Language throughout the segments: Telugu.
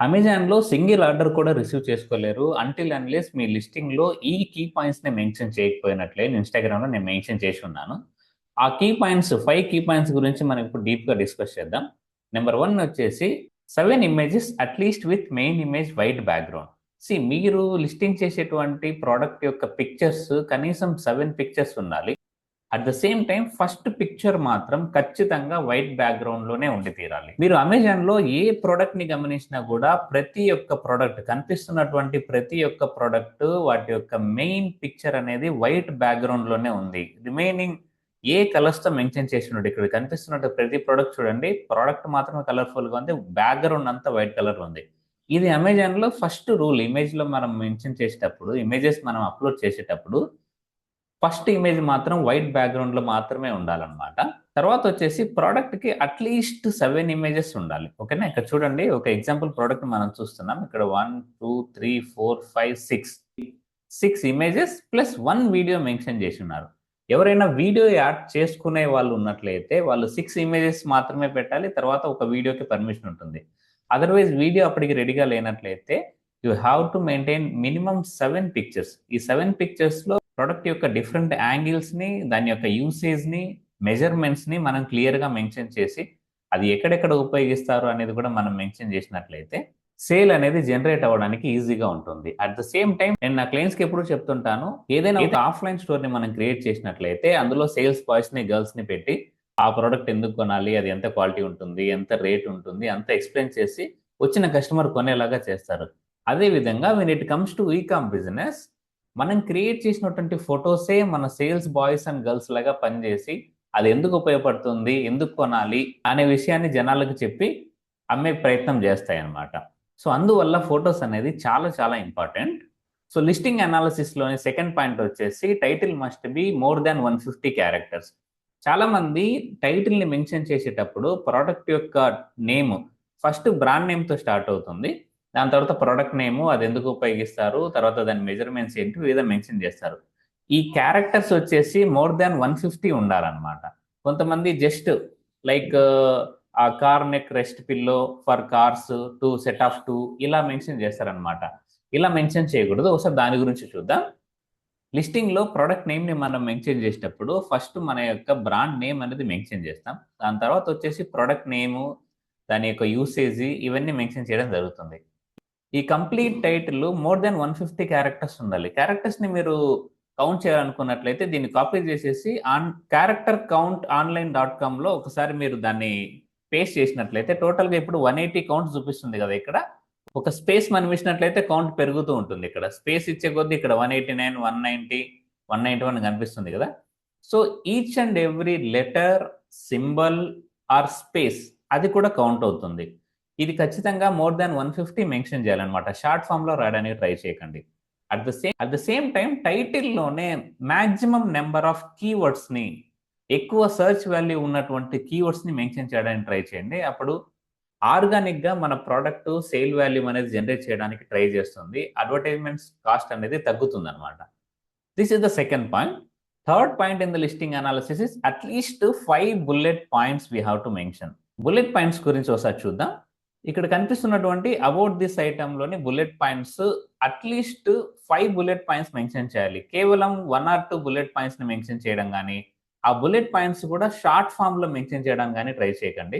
అమెజాన్‌లో సింగిల్ ఆర్డర్ కూడా రిసీవ్ చేసుకోలేరు. అంటిల్ అన్‌లెస్ మీ లిస్టింగ్‌లో ఈ కీ పాయింట్స్‌ని మెన్షన్ చేయకపోయినట్లే నేను ఇన్‌స్టాగ్రామ్‌లో నేను మెన్షన్ చేసి ఉన్నాను. ఆ key points five key points గురించి మనం ఇప్పుడు డీప్‌గా డిస్కస్ చేద్దాం. నెంబర్ వన్ వచ్చేసి seven images at least with main image white background. See మీరు లిస్టింగ్ చేసేటువంటి ప్రోడక్ట్ యొక్క పిక్చర్స్ కనీసం సెవెన్ పిక్చర్స్ ఉండాలి. At the same time first picture మాత్రం ఖచ్చితంగా వైట్ బ్యాక్‌గ్రౌండ్లోనే ఉండి తీరాలి. మీరు అమెజాన్లో ఏ ప్రోడక్ట్ని గమనించినా కూడా ప్రతి ఒక్క ప్రోడక్ట్ కనిపిస్తున్నటువంటి ప్రతి ఒక్క ప్రోడక్ట్ వాటి యొక్క మెయిన్ పిక్చర్ అనేది వైట్ బ్యాక్‌గ్రౌండ్లోనే ఉంది. రిమైనింగ్ ఏ కలర్స్తో మెన్షన్ చేసినట్టు ఇక్కడ కనిపిస్తున్నట్టు ప్రతి ప్రోడక్ట్ చూడండి ప్రోడక్ట్ మాత్రమే కలర్‌ఫుల్‌గా ఉంది. బ్యాక్‌గ్రౌండ్ అంతా వైట్ కలర్ ఉంది. ఇది అమెజాన్లో ఫస్ట్ రూల్ ఇమేజ్లో మనం మెన్షన్ చేసేటప్పుడు ఇమేజెస్ మనం అప్‌లోడ్ చేసేటప్పుడు ఫస్ట్ ఇమేజ్ మాత్రం వైట్ బ్యాక్‌గ్రౌండ్‌లో మాత్రమే ఉండాలన్నమాట. తర్వాత వచ్చేసి ప్రోడక్ట్కి అట్‌లీస్ట్ సెవెన్ ఇమేజెస్ ఉండాలి. ఓకేనా? ఇక్కడ చూడండి ఒక ఎగ్జాంపుల్ ప్రోడక్ట్ మనం చూస్తున్నాం. ఇక్కడ 1, 2, 3, 4, 5, 6 6 images plus one video mention చేసి ఉన్నారు. ఎవరైనా వీడియో యాడ్ చేసుకునే వాళ్ళు ఉన్నట్లయితే వాళ్ళు సిక్స్ ఇమేజెస్ మాత్రమే పెట్టాలి. తర్వాత ఒక వీడియోకి పర్మిషన్ ఉంటుంది. అదర్‌వైజ్ వీడియో అప్పటికి రెడీగా లేనట్లయితే you have to maintain minimum seven pictures. ఈ సెవెన్ పిక్చర్స్‌లో ప్రొడక్ట్ యొక్క డిఫరెంట్ యాంగిల్స్‌ని, దాని యొక్క యూసేజ్‌ని, మెజర్‌మెంట్స్‌ని మనం క్లియర్‌గా మెన్షన్ చేసి అది ఎక్కడెక్కడ ఉపయోగిస్తారు అనేది కూడా మనం మెన్షన్ చేసినట్లయితే సేల్ అనేది జనరేట్ అవ్వడానికి ఈజీగా ఉంటుంది. అట్ ద సేమ్ టైం నేను నా క్లయింట్స్‌కి ఎప్పుడు చెప్తుంటాను. ఏదైనా ఒక ఆఫ్‌లైన్ స్టోర్‌ని మనం క్రియేట్ చేసినట్లయితే అందులో సేల్స్ బాయ్స్‌ని, గర్ల్స్‌ని పెట్టి ఆ ప్రోడక్ట్ ఎందుకు కొనాలి? అది ఎంత క్వాలిటీ ఉంటుంది? ఎంత రేట్ ఉంటుంది? అంత ఎక్స్‌ప్లెయిన్ చేసి వచ్చిన కస్టమర్ కొనేలాగా చేస్తారు. అదే విధంగా when it comes to ecom business మనం క్రియేట్ చేసినటువంటి ఫొటోసే మన సేల్స్ బాయ్స్ అండ్ గర్ల్స్ లాగా పనిచేసి అది ఎందుకు ఉపయోగపడుతుంది? ఎందుకు కొనాలి? అనే విషయాన్ని జనాలకు చెప్పి అమ్మే ప్రయత్నం చేస్తాయన్నమాట. సో అందువల్ల ఫొటోస్ అనేది చాలా చాలా ఇంపార్టెంట్. సో లిస్టింగ్ అనాలిసిస్‌లోని సెకండ్ పాయింట్ వచ్చేసి title must be more than 150 characters. చాలామంది టైటిల్‌ని మెన్షన్ చేసేటప్పుడు ప్రోడక్ట్ యొక్క నేమ్ ఫస్ట్ బ్రాండ్ నేమ్‌తో స్టార్ట్ అవుతుంది. దాని తర్వాత ప్రోడక్ట్ నేమ్ అది ఎందుకు ఉపయోగిస్తారు? తర్వాత దాని మెజర్‌మెంట్స్ ఏంటి? వివిధ మెన్షన్ చేస్తారు. ఈ క్యారెక్టర్స్ వచ్చేసి మోర్ దాన్ 150 ఉండాలన్నమాట. కొంతమంది జస్ట్ లైక్ ఆ car neck rest pillow for cars two set of two ఇలా మెన్షన్ చేస్తారన్నమాట. ఇలా మెన్షన్ చేయకూడదు. ఒకసారి దాని గురించి చూద్దాం. లిస్టింగ్‌లో నేమ్ నేమ్‌ని మనం మెన్షన్ చేసేటప్పుడు ఫస్ట్ మన యొక్క బ్రాండ్ నేమ్ అనేది మెన్షన్ చేస్తాం. దాని తర్వాత వచ్చేసి ప్రోడక్ట్ నేము, దాని యొక్క యూసేజ్ ఇవన్నీ మెన్షన్ చేయడం జరుగుతుంది. ఈ complete title more than one fifty characters ఉండాలి. క్యారెక్టర్స్‌ని మీరు కౌంట్ చేయాలనుకున్నట్లయితే దీన్ని కాపీ చేసేసి on character count online dot కామ్లో ఒకసారి మీరు దాన్ని పేస్ట్ చేసినట్లయితే టోటల్‌గా ఇప్పుడు 180 కౌంట్ చూపిస్తుంది కదా ఇక్కడ. ఒక స్పేస్ మనం ఇచ్చినట్లయితే కౌంట్ పెరుగుతూ ఉంటుంది ఇక్కడ. స్పేస్ ఇచ్చే కొద్దీ ఇక్కడ 189, 190, 191 కనిపిస్తుంది కదా. So each and every letter, symbol or space అది కూడా కౌంట్ అవుతుంది. ఇది ఖచ్చితంగా మోర్ దాన్ 150 మెన్షన్ చేయాలన్నమాట. షార్ట్ ఫార్మ్‌లో రాయడానికి ట్రై చేయకండి. At the same at the same time టైటిల్‌లోనే maximum number of కీవర్డ్స్‌ని ఎక్కువ సెర్చ్ వాల్యూ ఉన్నటువంటి కీవర్డ్స్‌ని మెన్షన్ చేయడానికి ట్రై చేయండి. అప్పుడు ఆర్గానిక్‌గా మన ప్రోడక్ట్ సేల్ వాల్యూ అనేది జనరేట్ చేయడానికి ట్రై చేస్తుంది. అడ్వర్టైజ్‌మెంట్స్ కాస్ట్ అనేది తగ్గుతుందన్నమాట. This is the second point. Third point in the listing analysis is at least five bullet points we have to mention. Bullet points గురించి ఒకసారి చూద్దాం. ఇక్కడ కనిపిస్తున్నటువంటి about this ఐటెంలోని bullet points at least five bullet points mention చేయాలి. కేవలం వన్ ఆర్ టూ బుల్లెట్ పాయింట్స్‌ని మెన్షన్ చేయడం కానీ ఆ బుల్లెట్ పాయింట్స్ కూడా షార్ట్ ఫార్మ్‌లో మెన్షన్ చేయడం కానీ ట్రై చేయకండి.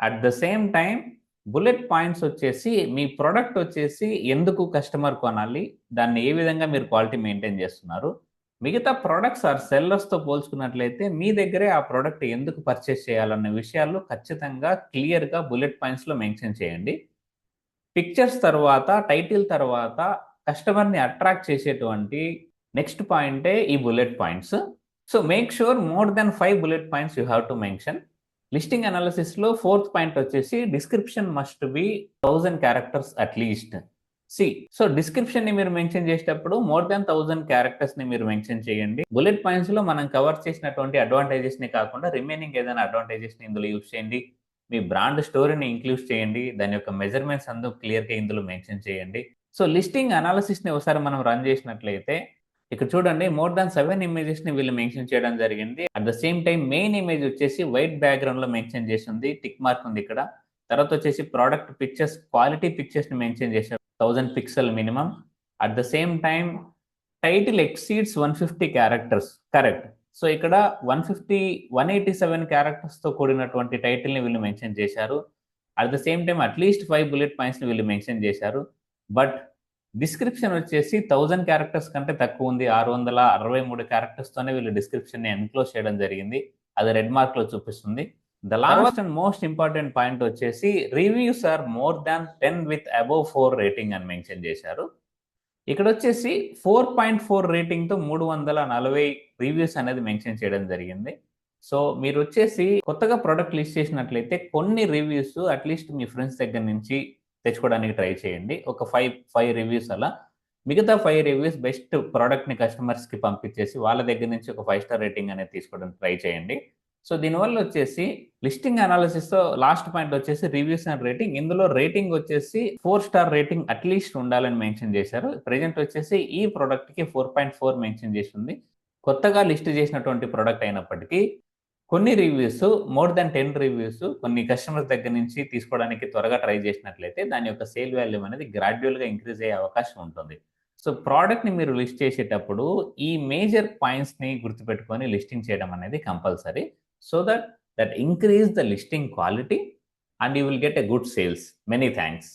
At the same time bullet points వచ్చేసి మీ ప్రొడక్ట్ వచ్చేసి ఎందుకు కస్టమర్ కొనాలి? దాన్ని ఏ విధంగా మీరు క్వాలిటీ మెయింటైన్ చేస్తున్నారు? మిగతా ప్రొడక్ట్స్ ఆర్ సెల్లర్స్‌తో పోల్చుకున్నట్లయితే మీ దగ్గరే ఆ ప్రోడక్ట్ ఎందుకు పర్చేస్ చేయాలన్న విషయాలు ఖచ్చితంగా క్లియర్‌గా బుల్లెట్ పాయింట్స్‌లో మెన్షన్ చేయండి. పిక్చర్స్ తర్వాత, టైటిల్ తర్వాత కస్టమర్‌ని అట్రాక్ట్ చేసేటువంటి నెక్స్ట్ పాయింటే ఈ bullet points. So make sure more than five bullet points you have to mention. Listing అనాలిసిస్‌లో fourth point వచ్చేసి description must be thousand characters at least. See so డిస్క్రిప్షన్ని మీరు మెన్షన్ చేసేటప్పుడు మోర్ దాన్ 1000 క్యారెక్టర్స్‌ని మీరు మెన్షన్ చేయండి. బుల్లెట్ పాయింట్స్లో మనం కవర్ చేసినటువంటి అడ్వాంటేజెస్ని కాకుండా రిమైనింగ్ ఏదైనా అడ్వాంటేజెస్ని ఇందులో యూజ్ చేయండి. మీ బ్రాండ్ స్టోరీని ఇంక్లూడ్ చేయండి. దాని యొక్క మెజర్‌మెంట్స్ అందుకు క్లియర్‌గా ఇందులో మెన్షన్ చేయండి. సో లిస్టింగ్ అనాలిసిస్ని ఒకసారి మనం రన్ చేసినట్లయితే ఇక్కడ చూడండి మోర్ దాన్ 7 ఇమేజెస్‌ని వీళ్ళు మెన్షన్ చేయడం జరిగింది. At the same time main image వచ్చేసి వైట్ బ్యాక్‌గ్రౌండ్‌లో మెన్షన్ చేసి ఉంది. టిక్ మార్క్ ఉంది ఇక్కడ. తర్వాత వచ్చేసి ప్రోడక్ట్ పిక్చర్స్ క్వాలిటీ పిక్చర్స్ని మెన్షన్ చేశారు thousand pixel minimum at the same time title exceeds one fifty characters correct so ఇక్కడ one fifty one eighty seven క్యారెక్టర్స్తో కూడినటువంటి టైటిల్ని వీళ్ళు మెన్షన్ చేశారు. At the same time at least five bullet పాయింట్స్ని వీళ్ళు మెన్షన్ చేశారు. బట్ డిస్క్రిప్షన్ వచ్చేసి థౌజండ్ క్యారెక్టర్స్ కంటే తక్కువ ఉంది. ఆరు వందల అరవై మూడు క్యారెక్టర్స్ తోనే వీళ్ళు డిస్క్రిప్షన్ని ఎన్క్లోజ్ చేయడం జరిగింది. అది రెడ్ మార్క్లో చూపిస్తుంది. The last and most important point వచ్చేసి reviews are more than ten with above four rating అని మెన్షన్ చేశారు. ఇక్కడ వచ్చేసి ఫోర్ పాయింట్ ఫోర్ రేటింగ్తో మూడు వందల నలభై రివ్యూస్ అనేది మెన్షన్ చేయడం జరిగింది. సో మీరు వచ్చేసి కొత్తగా ప్రోడక్ట్ లిస్ట్ చేసినట్లయితే కొన్ని రివ్యూస్ అట్లీస్ట్ మీ ఫ్రెండ్స్ దగ్గర నుంచి తెచ్చుకోవడానికి ట్రై చేయండి. ఒక ఫైవ్ ఫైవ్ రివ్యూస్ అలా. మిగతా ఫైవ్ రివ్యూస్ బెస్ట్ ప్రోడక్ట్ని కస్టమర్స్కి పంపించేసి వాళ్ళ దగ్గర నుంచి ఒక ఫైవ్ స్టార్ రేటింగ్ అనేది తీసుకోవడానికి ట్రై చేయండి. సో దీనివల్ల వచ్చేసి లిస్టింగ్ అనాలిసిస్తో లాస్ట్ పాయింట్ వచ్చేసి రివ్యూస్ అండ్ రేటింగ్. ఇందులో రేటింగ్ వచ్చేసి four star rating at least ఉండాలని మెన్షన్ చేశారు. ప్రెజెంట్ వచ్చేసి ఈ ప్రోడక్ట్కి ఫోర్ పాయింట్ ఫోర్ మెన్షన్ చేసింది. కొత్తగా లిస్ట్ చేసినటువంటి ప్రోడక్ట్ అయినప్పటికీ కొన్ని reviews more than ten reviews కొన్ని కస్టమర్స్ దగ్గర నుంచి తీసుకోవడానికి త్వరగా ట్రై చేసినట్లయితే దాని యొక్క సేల్ వాల్యూమ్ అనేది గ్రాడ్యువల్గా ఇంక్రీజ్ అయ్యే అవకాశం ఉంటుంది. సో ప్రోడక్ట్ని మీరు లిస్ట్ చేసేటప్పుడు ఈ మేజర్ పాయింట్స్ని గుర్తుపెట్టుకొని లిస్టింగ్ చేయడం అనేది compulsory. So that that increase the listing quality and you will get a good sales. Many thanks